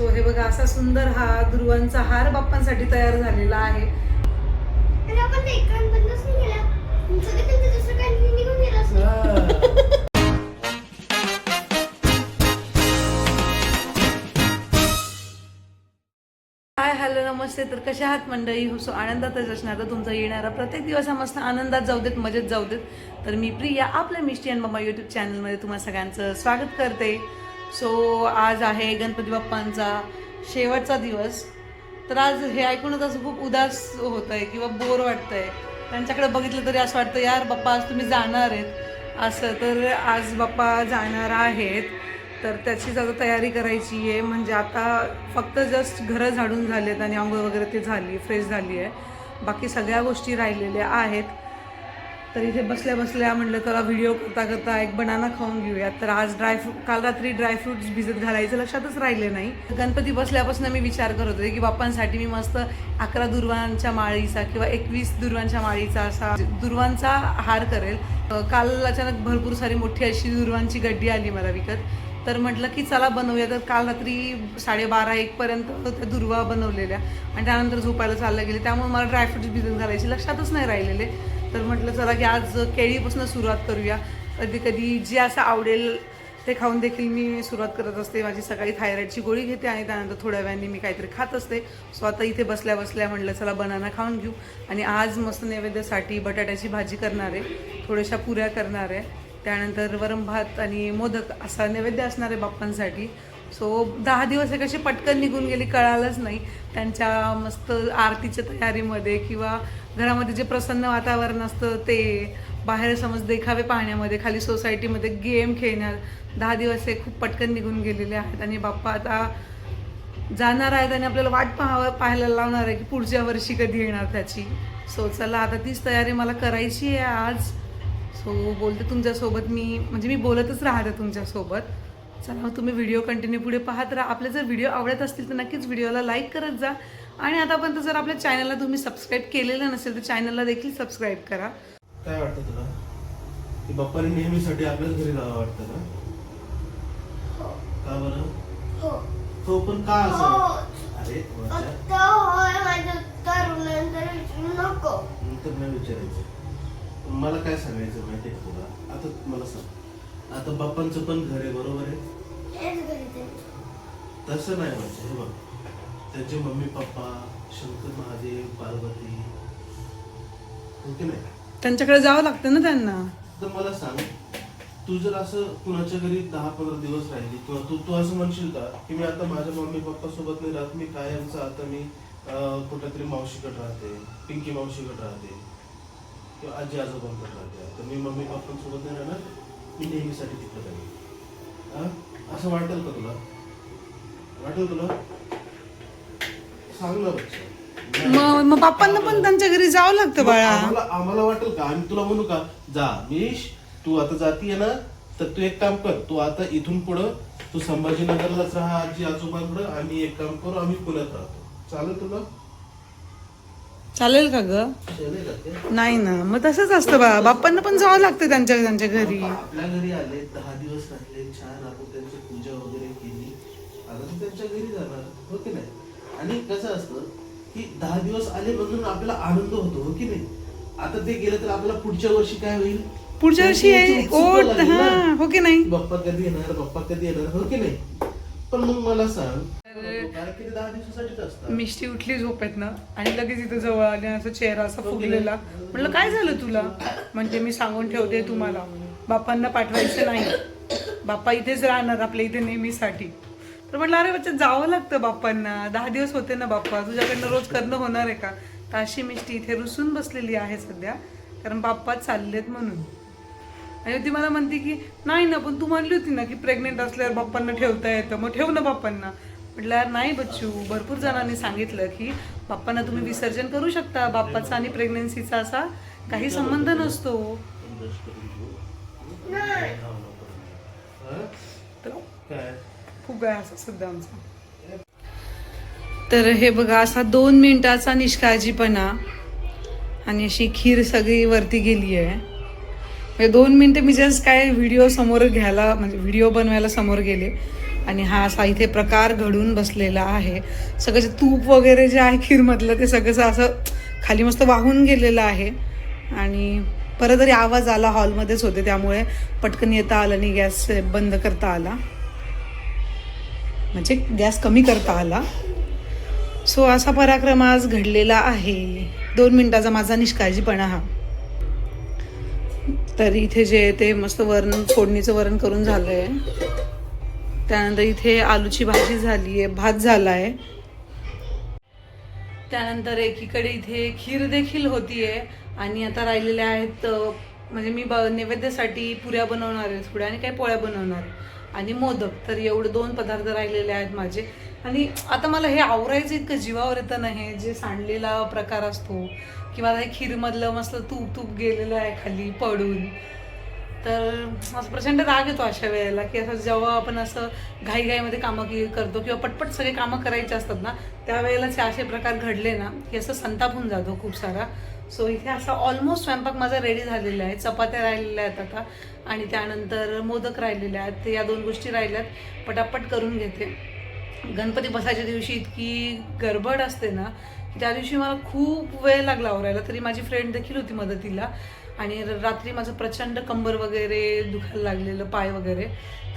So हे बघा असा सुंदर हा दुर्वांचा हार बाप्पांसाठी तयार झालेला आहे. आणि आपण ते एकांत बंदच नाही केला. सगळं त्यांचं दुसरं काही निघून गेलं असं हाय हॅलो नमस्ते. तर कशा आहात मंडळी? हो सो आनंदातच असणार. तर तुमचा येणारा प्रत्येक दिवस हा मस्त आनंदात जाऊ देत मजेत जाऊ देत. तर मी प्रिया आपल्या मिष्टी अँड मम्मा यूट्यूब चॅनलमध्ये तुम्हाला सगळ्यांचं स्वागत करते. सो आज आहे गणपती बाप्पांचा शेवटचा दिवस. तर आज हे ऐकूनच असं खूप उदास होत आहे किंवा बोर वाटतं आहे त्यांच्याकडे बघितलं तरी असं वाटतं यार बाप्पा आज तुम्ही जाणार आहेत. असं. तर आज बाप्पा जाणार आहेत. तर त्याचीच आता तयारी करायची आहे. म्हणजे आता फक्त जस्ट घरं झाडून झालेत आणि आंघोळ वगैरे ते झाली फ्रेश झाली आहे. बाकी सगळ्या गोष्टी राहिलेल्या आहेत. तर इथे बसल्या बसल्या म्हटलं चला व्हिडिओ करता करता एक बनाना खाऊन घेऊयात. तर आज ड्रायफ्रूट काल रात्री ड्रायफ्रुट्स भिजत घालायचं लक्षातच राहिले नाही. गणपती बसल्यापासून मी विचार करत होते की बाप्पांसाठी मी मस्त अकरा दुर्वांच्या माळीचा किंवा एकवीस दुर्वांच्या माळीचा असा दुर्वांचा हार करेल. काल अचानक भरपूर सारी मोठी अशी दुर्वांची गड्डी आली मला विकत. तर म्हटलं की चला बनवूया. तर काल रात्री साडेबारा एकपर्यंत त्या दुर्वा बनवलेल्या. आणि त्यानंतर झोपायला चाललं गेले. त्यामुळे मला ड्रायफ्रुट्स भिजत घालायचे लक्षातच नाही राहिलेले. तर म्हटलं चला की आज केळीपासून सुरुवात करूया. कधी कधी जे असं आवडेल ते खाऊन देखील मी सुरुवात करत असते. माझी सकाळी थायरॉईडची गोळी घेते आणि त्यानंतर थोड्या वेळाने मी काहीतरी खात असते. सो आता इथे बसल्या बसल्या म्हटलं चला बनाना खाऊन घेऊ. आणि आज मस्त नैवेद्यासाठी बटाट्याची भाजी करणार आहे. थोड्याशा पुऱ्या करणार आहे. त्यानंतर वरम भात आणि मोदक असा नैवेद्य असणार आहे बाप्पांसाठी. सो दहा दिवस हे कसे पटकन निघून गेली कळालंच नाही. त्यांच्या मस्त आरतीच्या तयारीमध्ये किंवा घरामध्ये जे प्रसन्न वातावरण असतं ते बाहेर समज देखावे पाहण्यामध्ये खाली सोसायटीमध्ये गेम खेळण्यात दहा दिवस हे खूप पटकन निघून गेलेले आहेत आणि बाप्पा आता जाणार आहेत आणि आपल्याला वाट पाहावं पाहायला लावणार आहे की पुढच्या वर्षी कधी येणार त्याची. सो चला आता तीच तयारी मला करायची आहे आज. सो बोलते तुमच्यासोबत मी म्हणजे मी बोलतच राहते तुमच्यासोबत. चला मग तुम्ही व्हिडिओ कंटिन्यू पुढे पाहत राहा. आपले जर व्हिडिओ आवडत असतील तर नक्कीच व्हिडिओला लाईक करत जा. आणि आतापर्यंत जर आपल्या चॅनलला तुम्ही सबस्क्राईब केलेलं नसेल तर चॅनलला देखील सबस्क्राईब करा. काय वाटतं तुला? की बाप्पाने नेहमीसाठी आपल्याच घरी जावं वाटतं का का बरं? हो. हो पण का हो. असं? अरे वरच्या. नंतर नाही विचारायचं. मला काय सांगायचं माहितीये का तुला? आता मला सांग. आता बाप्पांचं पण घर आहे बरोबर आहे? ते. तसं नाही व्हायचं हे बघ. त्यांचे मम्मी पप्पा शंकर महादेव पार्वती. हो की नाही? त्यांच्याकडे जावं लागतं ना त्यांना. तर मला सांग तू जर असं कुणाच्या घरी दहा पंधरा दिवस राहिली किंवा तू तू असं म्हणशील का की मी आता माझ्या मम्मी पप्पा सोबत नाही राहत मी कायमचं आता मी अं, कुठेतरी मावशीकडे राहते पिंकी मावशीकडे राहते किंवा आजी आजोबांकडे राहते. आता मी मम्मी पप्पांसोबत नाही राहणार मी नेहमीसाठी तिकडे राहील हा? असं वाटेल का तुला? वाटेल तुला? बच्चा मग मग बाप्पांना पण त्यांच्या घरी जावं लागतं बाळा. आम्हाला आम्हाला वाटेल का? आम्ही तुला म्हणू का? जा मिश तू आता जातीये ना तर तू एक काम कर तू आता इथून पुढं तू संभाजीनगरलाच राहा आजी आजोबांकडे आम्ही एक काम करू आम्ही पुण्यात राहतो. चालेल तुला? चालेल का ग? चालेल का ते? नाही ना मग तसंच असतं बाळा बाप्पांना पण जावं लागतं त्यांच्या त्यांच्या घरी. आपल्या घरी आले दहा दिवस राहिले छान आपण त्यांची पूजा वगैरे केली. आता तू त्यांच्या घरी जाणार हो की नाही? आणि कसं असतं की दहा दिवस आले म्हणून आपल्याला आनंद होतो हो की नाही? आता ते गेलं तर आपल्याला पुढच्या वर्षी काय होईल? पुढच्या वर्षी हा ना. हो की नाही? बाप्पा कधी येणार बाप्पा कधी येणार हो की नाही? पण मग मला सांग मिष्टी उठली झोपेतनं आणि लगेच इथं जवळ आली आणि असं चेहरा असा फुगलेला. म्हटलं काय झालं तुला? म्हणजे मी सांगून ठेवते तुम्हाला. बाप्पांना पाठवायचं नाही. बाप्पा इथेच राहणार आपल्या इथे नेहमीसाठी. तर म्हटलं अरे बच्चा जावं लागतं बाप्पांना. दहा दिवस होते ना बाप्पा. तुझ्याकडनं रोज करणं होणार आहे का? तर अशी मिष्टी इथे रुसून बसलेली आहे सध्या. कारण बाप्पा चाललेत म्हणून. आणि ती मला म्हणते की नाही ना पण तू म्हणली होती ना की प्रेग्नेंट असल्यावर बाप्पांना ठेवता येतं. मग ठेव ना बाप्पांना. म्हटलं नाही बच्चू. भरपूर जणांनी सांगितलं की बाप्पांना तुम्ही विसर्जन करू शकता. बाप्पाचा आणि प्रेग्नेन्सीचा असा काही संबंध नसतो. तर काय? खूप आहे असं सध्या आमचा. तर हे बघा असा दोन मिनिटाचा निष्काळजीपणा आणि अशी खीर सगळी वरती गेली आहे. म्हणजे दोन मिनटं मी जस्ट काय व्हिडिओ समोर घ्यायला म्हणजे व्हिडिओ बनवायला समोर गेले. आणि हा असा इथे प्रकार घडून बसलेला आहे. सगळं जे तूप वगैरे जे आहे खीरमधलं ते सगळं असं खाली मस्त वाहून गेलेलं आहे. आणि परत तरी आवाज आला हॉलमध्येच होते त्यामुळे पटकन येता आलं आणि गॅस बंद करता आला. म्हणजे गॅस कमी करता आला. सो असा पराक्रम आज घडलेला आहे. दोन मिनिटाचा माझा निष्काळजीपणा हा. तर इथे जे ते मस्त वरण फोडणीचं वरण करून झालं आहे त्यानंतर इथे आलूची भाजी झाली आहे भात झाला आहे त्यानंतर एकीकडे इथे खीर देखील होतीये. आणि आता राहिलेल्या आहेत म्हणजे मी ब- नैवेद्यासाठी पुऱ्या बनवणार आहे थोड्या आणि काही पोळ्या बनवणार. आहे आणि मोदक तर एवढे दोन पदार्थ राहिलेले आहेत माझे. आणि आता मला हे आवरायचं इतकं जीवावर येतं नाही जे सांडलेला प्रकार असतो किंवा हे खीरमधलं मस्त तूप तूप गेलेलं आहे खाली पडून. तर असं प्रचंड राग येतो अशा वेळेला की असं जेव्हा आपण असं घाईघाईमध्ये कामं की करतो किंवा पटपट सगळे कामं करायचे असतात ना त्यावेळेला असे प्रकार घडले ना की असं संताप होऊन जातो खूप सारा. सो इथे असा ऑलमोस्ट स्वयंपाक माझा रेडी झालेला आहे. चपात्या राहिलेल्या आहेत आता आणि त्यानंतर मोदक राहिलेले आहेत. या दोन गोष्टी राहिल्यात. पटापट करून घेते. गणपती बसायच्या दिवशी इतकी गडबड असते ना त्या दिवशी मला खूप वेळ लागला आवरायला. तरी माझी फ्रेंड देखील होती मदतीला. आणि रात्री माझं प्रचंड कंबर वगैरे दुखायला लागलेलं पाय वगैरे.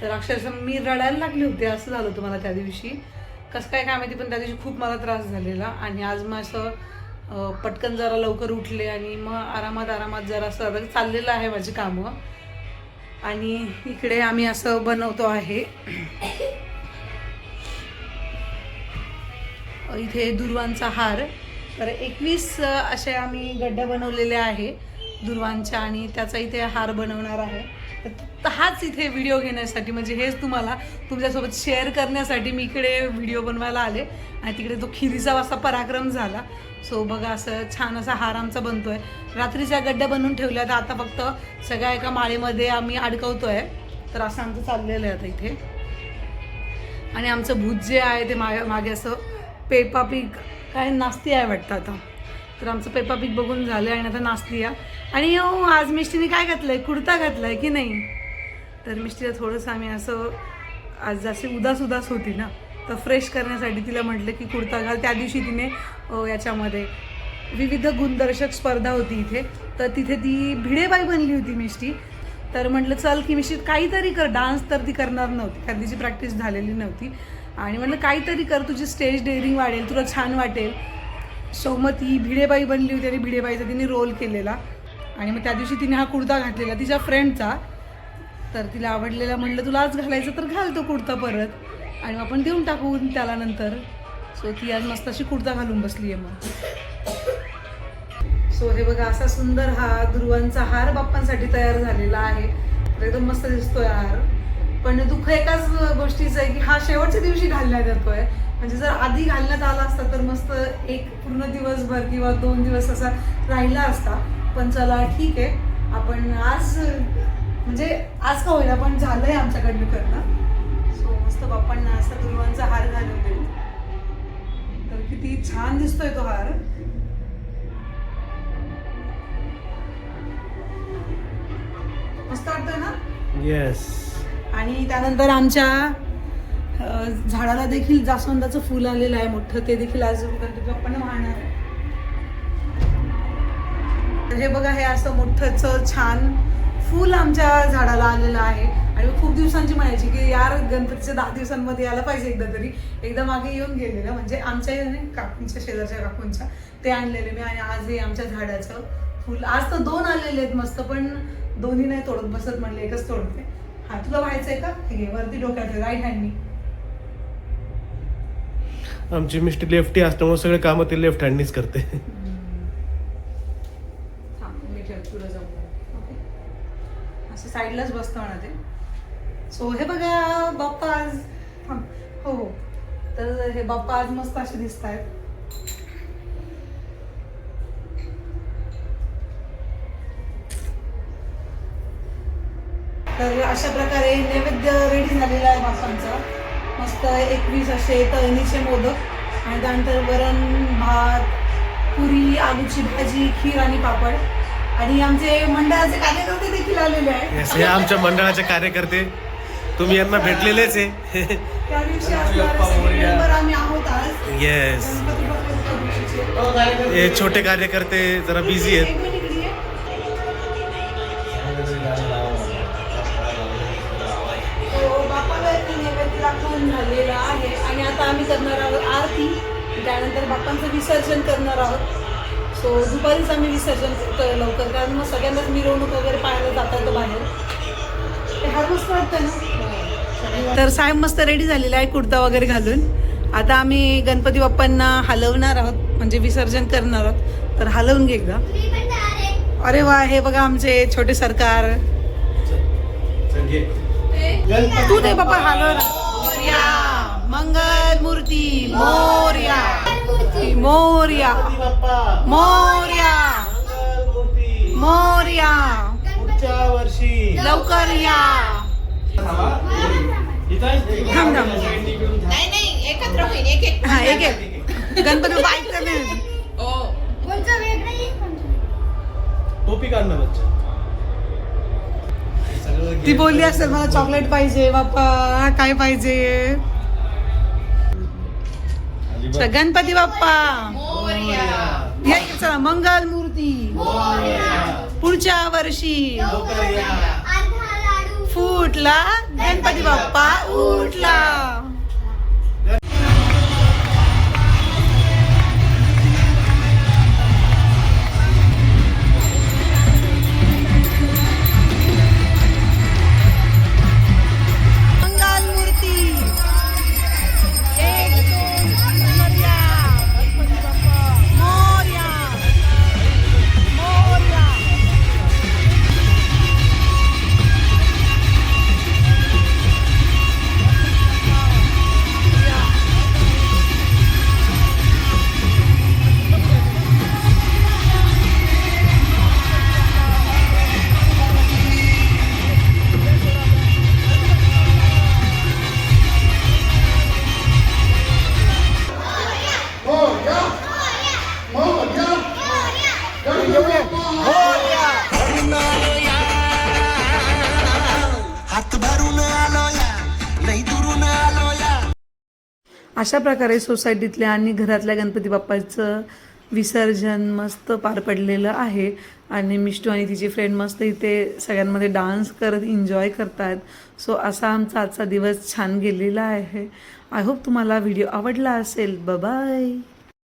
तर अक्षरशः मी रडायला लागले होते. असं झालं होतं मला त्या दिवशी. कसं काय काय माहिती पण त्या दिवशी खूप मला त्रास झालेला. आणि आज मग असं पटकन जरा लवकर उठले आणि मग आरामात आरामात जरा असं चाललेलं आहे माझी कामं. आणि इकडे आम्ही असं बनवतो आहे. इथे दुर्वांचा हार. तर एकवीस असे आम्ही गड्ड्या बनवलेले आहे. दुर्वांच्या आणि त्याचा इथे हार बनवणार आहे. तर हाच इथे व्हिडिओ घेण्यासाठी म्हणजे हेच तुम्हाला तुमच्यासोबत शेअर करण्यासाठी मी इकडे व्हिडिओ बनवायला आले. आणि तिकडे तो खिरीचा असा पराक्रम झाला. सो बघा असं छान असा हार आमचा बनतो आहे रात्रीच्या गड्ड्या बनवून ठेवल्या तर आता फक्त सगळ्या एका माळेमध्ये आम्ही अडकवतो आहे तर असं आमचं चाललेलं आहे आता इथे. आणि आमचं भूत जे आहे ते मागे मागे असं पेपा पीक काय नास्ती आहे वाटतं आता. तर आमचं पेपा पीक बघून झालं आणि आता नास्ती या आणि हो आज मिष्टीने काय घातलंय? कुर्ता घातलाय की नाही? तर मिष्टीला थोडंसं आम्ही असं आज जशी उदास उदास होती ना. तर फ्रेश करण्यासाठी तिला म्हटलं की कुर्ता घाल. त्या दिवशी तिने हो, याच्यामध्ये विविध गुणदर्शक स्पर्धा होती इथे. तर तिथे ती भिडेबाई बनली होती मिष्टी. तर म्हटलं चल की मिशी काहीतरी कर. डान्स तर ती करणार नव्हती. कारण तिची प्रॅक्टिस झालेली नव्हती. आणि म्हटलं काहीतरी कर. तुझी स्टेज डेअरिंग वाढेल. तुला छान वाटेल. सोमती भिडेबाई बनली होती आणि भिडेबाईचा तिने रोल केलेला. आणि मग त्या दिवशी तिने हा कुर्ता घातलेला तिच्या फ्रेंडचा तर तिला आवडलेला म्हणलं तुला आज घालायचं तर घाल तो कुर्ता परत. आणि मग आपण देऊन टाकू त्याला नंतर. सो ती आज मस्त अशी कुर्ता घालून बसली आहे मग. सो हे बघा असा सुंदर हा ध्रुवांचा हार बाप्पांसाठी तयार झालेला आहे. तर एकदम मस्त दिसतोय हार. पण दुःख एकाच गोष्टीचं आहे की हा शेवटच्या दिवशी घालण्यात येतोय म्हणजे जर आधी घालण्यात आला असता तर मस्त एक पूर्ण दिवसभर किंवा दोन दिवस असा राहिला असता. पण चला ठीक आहे. आपण आज म्हणजे आज का होईना पण झालंय आमच्याकडनं करणं. सो मस्त बाप्पांना असा दुर्वांचा हार घालून देऊ. तर किती छान दिसतोय तो हार. मस्त वाटतोय ना? येस आणि त्यानंतर आमच्या झाडाला देखील जास्वंदाचं फुल आलेलं आहे मोठं ते देखील आज गणपती वाहणार आहे. हे बघा हे असं मोठंच छान फुल आमच्या झाडाला आलेलं आहे. आणि खूप दिवसांची म्हणायची की यार गणपतीच्या दहा दिवसांमध्ये यायला पाहिजे एकदा तरी. एकदा मागे येऊन गेलेलं म्हणजे आमच्या काकूंच्या शेजारच्या काकूंच्या ते आणलेले मी आणि आज हे आमच्या झाडाचं फुल. आज तर दोन आलेले आहेत मस्त पण दोन्ही नाही तोडत बसत म्हणले एकच तोडते. हा तुला व्हायचंय का? हे वरती डोक्यात राईट हँडनी आमची मिस्टी लेफ्टी असल्यामुळे सगळे कामं ते लेफ्ट हँडनीच करते असं साईडलाच बसतं म्हणा ते. सो हे बघा बाप्पा आज हो हो. तर हे बाप्पा आज मस्त असे दिसत आहेत तर अशा प्रकारे नैवेद्य रेडी झालेला आहे बाप्पांचा. मस्त एकवीस असे तळणीचे मोदक आणि त्यानंतर वरण भात पुरी आलूची भाजी खीर आणि पापड. आणि आमचे मंडळाचे कार्यकर्ते देखील आलेले आहेत. हे आमच्या मंडळाचे कार्यकर्ते. तुम्ही यांना भेटलेलेच आहे. त्या दिवशी आम्ही आहोत आज. येस. हे छोटे कार्यकर्ते जरा बिझी आहेत. आम्ही करणार आहोत आरती. त्यानंतर बाप्पांचं विसर्जन करणार आहोत. सो दुपारीच आम्ही विसर्जन करतो लवकर कारण मग सगळ्यांनाच मिरवणूक वगैरे पाहायला जाता येतं बाहेर. ते हार मस्त वाटतं ना? तर साहेब मस्त रेडी झालेला आहे कुर्ता वगैरे घालून. आता आम्ही गणपती बाप्पांना हलवणार आहोत म्हणजे विसर्जन करणार आहोत. तर हलवून घे एकदा. अरे वा हे बघा आमचे छोटे सरकार. तू ते बाप्पा हलव मंगल मूर्ती मोरया. मोरया. मोरया. मोरया. पुढच्या वर्षी. लवकर या. थांब थांब. नाही नाही एकत्र होईल एक एक. हा एक एक. गणपती हो. कोणचं वेगळं आहे? कोणतं टोपी काढ ना बच्चा. ती बोलली असेल मला चॉकलेट पाहिजे बाप्पा. काय पाहिजे? गणपती बाप्पा. या इकडे चला मंगल मूर्ती. पुढच्या वर्षी. लवकर या अर्धा लाडू फुटला गणपती बाप्पा उठला. अशा प्रकारे सोसायटीतल्या आणि घरातल्या गणपती बाप्पाचं विसर्जन मस्त पार पडलेलं आहे. आणि मिष्टू आणि तिची फ्रेंड मस्त इथे सगळ्यांमध्ये डान्स करत एन्जॉय करतात. सो असा आमचा आजचा दिवस छान गेलेला आहे. आय होप तुम्हाला व्हिडिओ आवडला असेल. बाय